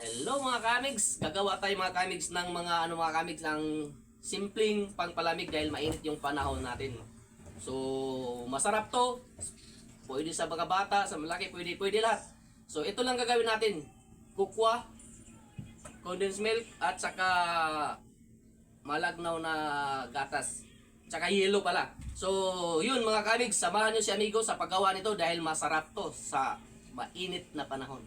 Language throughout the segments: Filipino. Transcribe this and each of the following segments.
Hello mga kamigs! Gagawa tayo mga kamigs ng mga ano mga kamigs ng simpleng pangpalamig dahil mainit yung panahon natin. So, masarap to. Pwede sa mga bata, sa malaki, pwede, pwede lahat. So, ito lang gagawin natin. Kukwa, condensed milk, at saka malagnaw na gatas. Tsaka yelo pala. So, yun mga kamigs, samahan nyo si amigo sa paggawa nito dahil masarap to sa mainit na panahon.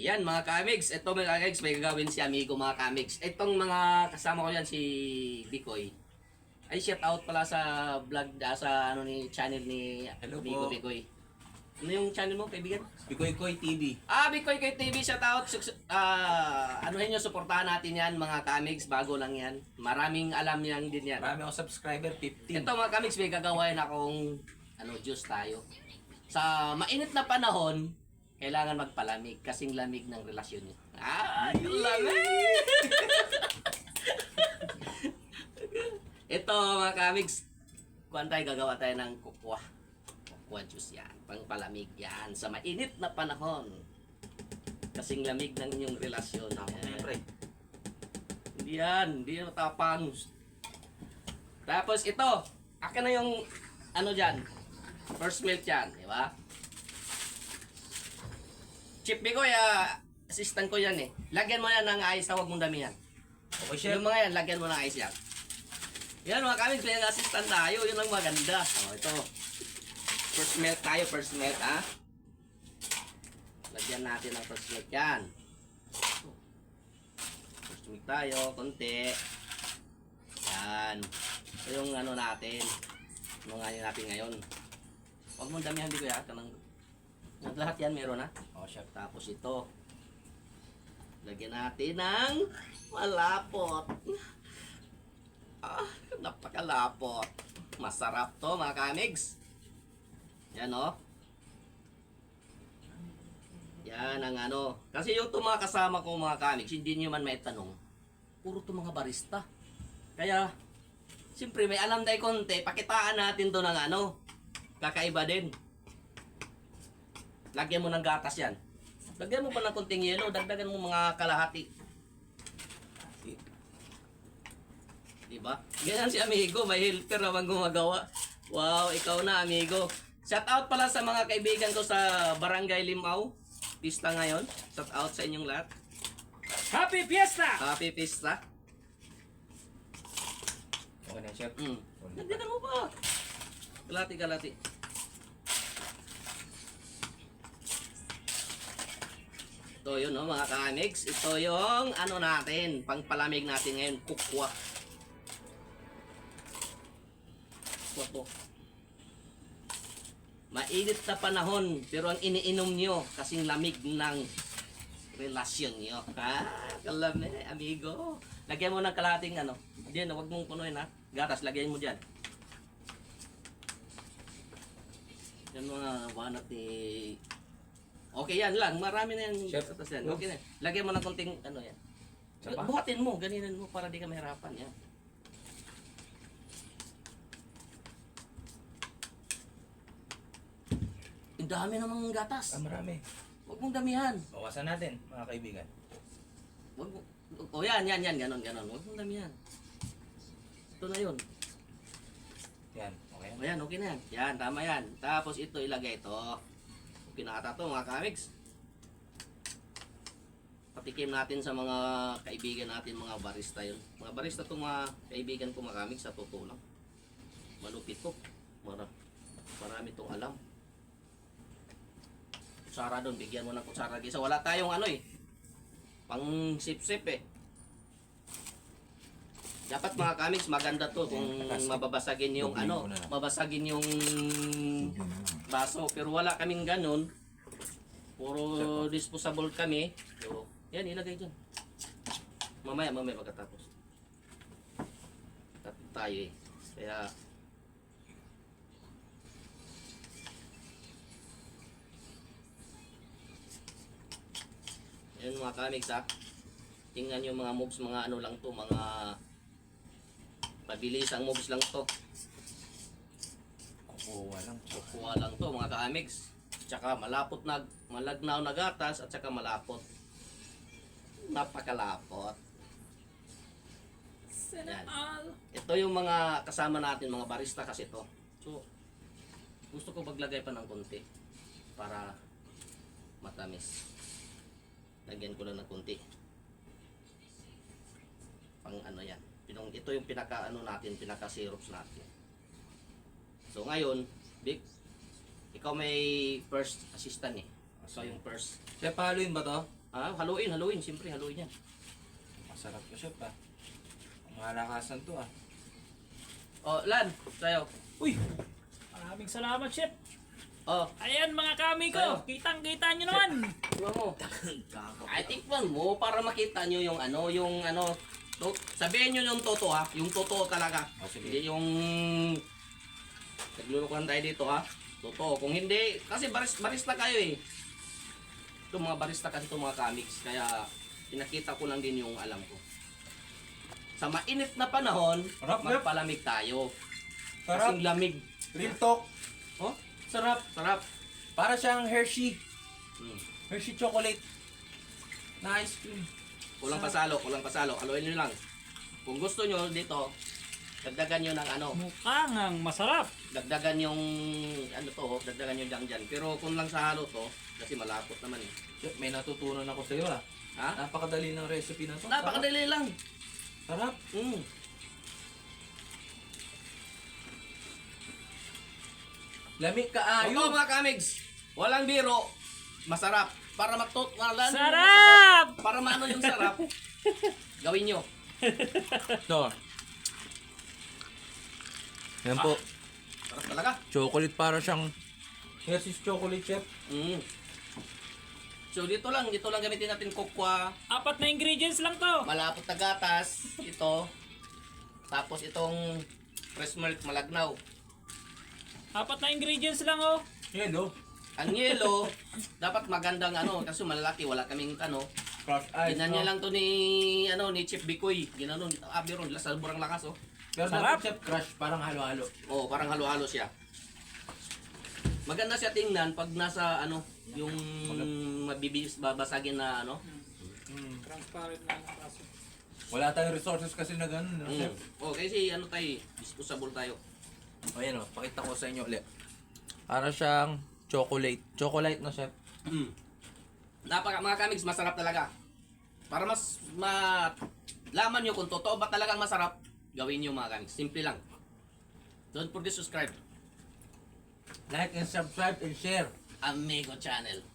Ayan mga kamigs, ito mga kamigs, may gagawin si amigo mga kamigs. Itong mga kasama ko yan si Bikoy. Ay shout out pala sa vlog da, sa ano ni channel ni Hello amigo po. Bikoy. Ano yung channel mo kaibigan? Bikoy Koy TV. Ah, Bikoy kay TV shout out. Ah, ano niyo suportahan natin yan mga kamigs, bago lang yan. Maraming alam yan din yan. Marami akong subscriber, 15. Ito mga kamigs, may gagawin akong ano, juice tayo. Sa mainit na panahon, kailangan magpalamig kasing lamig ng relasyon niyo. Ah, lamig! Ito mga kamigs, kuhan tayo gagawa tayo ng kukwa. Kukwa juice yan, pangpalamig yan sa mainit na panahon. Kasing lamig ng inyong relasyon. Tapos na pre. Hindi yan, hindi yan matapang. Tapos ito, akin na yung ano dyan, first milk yan, di ba? Chip ko ya, assistant ko yan eh. Lagyan mo yan ng ice, huwag mong damihan. Okay, chef. Yung mga yan, lagyan mo ng ice yan. Yan mga kami, kaya assistant tayo, yun ang maganda. O, ito. First milk tayo, first milk ha. Lagyan natin ng first milk yan. First milk tayo, konti. Yan. Ito yung ano natin. Yun natin ngayon. Huwag mong damihan, di ko yan. Kanang, lahat yan meron ha. Chef. Tapos ito. Lagyan natin ng malapot. Ah, napakalapot. Masarap to mga kamigs. Yan oh. Yan ang ano. Kasi yung to mga kasama ko mga kamigs, hindi nyo man may tanong. Puro to mga barista. Kaya, siyempre may alam tayo konti, pakitaan natin to ng ano. Kakaiba din. Lagyan mo ng gatas yan. Lagyan mo pa ng konting yelo, dagdagan mo mga kalahati. Diba? Ganyan si amigo, may helper naman gumagawa. Wow, ikaw na amigo. Shout out pala sa mga kaibigan ko sa Barangay Limao. Pista ngayon. Shout out sa inyong lahat. Happy Fiesta! Happy Pista. Okay na, chef. Mm. Dagdagan mo pa. Kalati, kalati. Ito yun, no, mga kamigs. Ito yung ano natin, pangpalamig natin ngayon, kukwa. Kukwa to. Mainit na panahon, pero ang iniinom nyo, kasing lamig ng relasyon nyo. Ha? Kalame, amigo. Lagyan mo ng kalating ano. Diyan, huwag mong punuin ha. Gatas, lagyan mo dyan. Yan mga banat ni... Okay yan lang, marami na yan. Chef, gatas yan. Okay na. Lagyan mo ng konting ano yan. Sapa? Buhatin mo, ganinan mo para di ka mahirapan. Yan. Ang dami namang gatas. Ah, marami. Huwag mong damihan. Bawasan natin, mga kaibigan. Wag mo. O yan, yan, yan, ganon, ganon. Huwag mong damihan. Ito na yun. Yan, okay O yan. yan, okay na yan. Yan, tama yan. Tapos ito, ilagay ito. Okay na ata ito, mga kamigs. Patikim natin sa mga kaibigan natin, mga barista yun. Mga barista itong mga kaibigan ko, mga kamigs, sa totoo lang. Malupit to. Mara, marami itong alam. Kutsara doon, bigyan mo ng kutsara. Gisa, wala tayong ano eh. Pang sip-sip eh. Dapat mga kamigs, maganda to kung mababasagin yung ano, mabasagin yung baso. Pero wala kaming ganun. Puro disposable kami. So, yan, ilagay dyan. Mamaya, mamaya pagkatapos. Tatlo tayo eh. Kaya, yan mga kamigs ha. Tingnan yung mga moves, mga ano lang to, mga pabilis ang moves lang to. Kukuha lang. Kukuha lang to mga ka-amix. tsaka malapot na malagnaw na gatas at saka malapot. Napakalapot. Yan. Ito yung mga kasama natin, mga barista kasi to. So, gusto ko maglagay pa ng konti para matamis. Lagyan ko lang ng konti. Ito yung pinaka ano natin, pinaka syrups natin. So ngayon, Vic, ikaw may first assistant eh. So yung first. Chef, haluin ba to? Ah, haluin, haluin. Siyempre, haluin yan. Masarap to, chef ah. Malakasan to ah. Oh, Lan, sa'yo. Uy! Maraming salamat, Chef. Oh, Ayan mga kami ko. Sa'yo. Kitang-kita nyo naman. Tikman mo. Ay, tikman mo para makita nyo yung ano, yung ano, to, sabihin nyo yung totoo ha, yung totoo talaga. Oh, sige. Hindi yung naglulukuhan tayo dito ha. Totoo. Kung hindi, kasi baris, barista kayo eh. Ito mga barista kasi ito mga comics. Kaya pinakita ko lang din yung alam ko. Sa mainit na panahon, Sarap, magpalamig tayo. Sarap. Kasing lamig. Real talk. Oh, sarap, sarap. Para siyang Hershey. Hmm. Hershey chocolate. Na ice cream. Kulang pasalo, kulang pasalo. Haluin nyo lang. Kung gusto nyo dito, dagdagan nyo ng ano, Mukhang ang masarap. dagdagan yung ano to, dagdagan nyo dyan dyan. Pero kung lang sa halo to, kasi malapot naman eh. Chef, may natutunan ako sa'yo ah. Ha? Napakadali ng recipe na to. Napakadali lang. Sarap. Mm. Lamig ka Ito ayo. mga kamigs, walang biro, masarap. Para matut, wala Sarap! Para maano yung sarap, gawin nyo. Ito. Yan po. Sarap talaga. Chocolate para siyang Hershey's chocolate chef. Mm. So dito lang, dito lang gamitin natin kokwa, Apat na ingredients lang to. malapot na gatas, ito. Tapos itong fresh milk malagnaw. Apat na ingredients lang oh. Yan oh. Ang yelo, dapat magandang ano, kasi malalaki, wala kaming ano. Crush ice. Ginanya no? lang to ni, ano, ni Chef Bikoy. Ginanon, ah, biro, sa sobrang lakas, oh. Pero Sarap. dapat chef crush parang halo-halo. Oh, parang halo-halo siya. Maganda siya tingnan pag nasa, ano, yung mabibis, babasagin na, ano. Mm. Transparent na ang kaso. Wala tayong resources kasi na ganun. no, Mm. chef? Oh, kasi ano tayo, disposable tayo. O yan o, pakita ko sa inyo ulit. Para siyang chocolate. Chocolate na chef. Mm. Napaka, mga kamigs, masarap talaga. Para mas, ma, laman nyo kung totoo ba talagang masarap, gawin nyo mga kamigs. Simple lang. Don't forget to subscribe. Like and subscribe and share. Amigo Channel.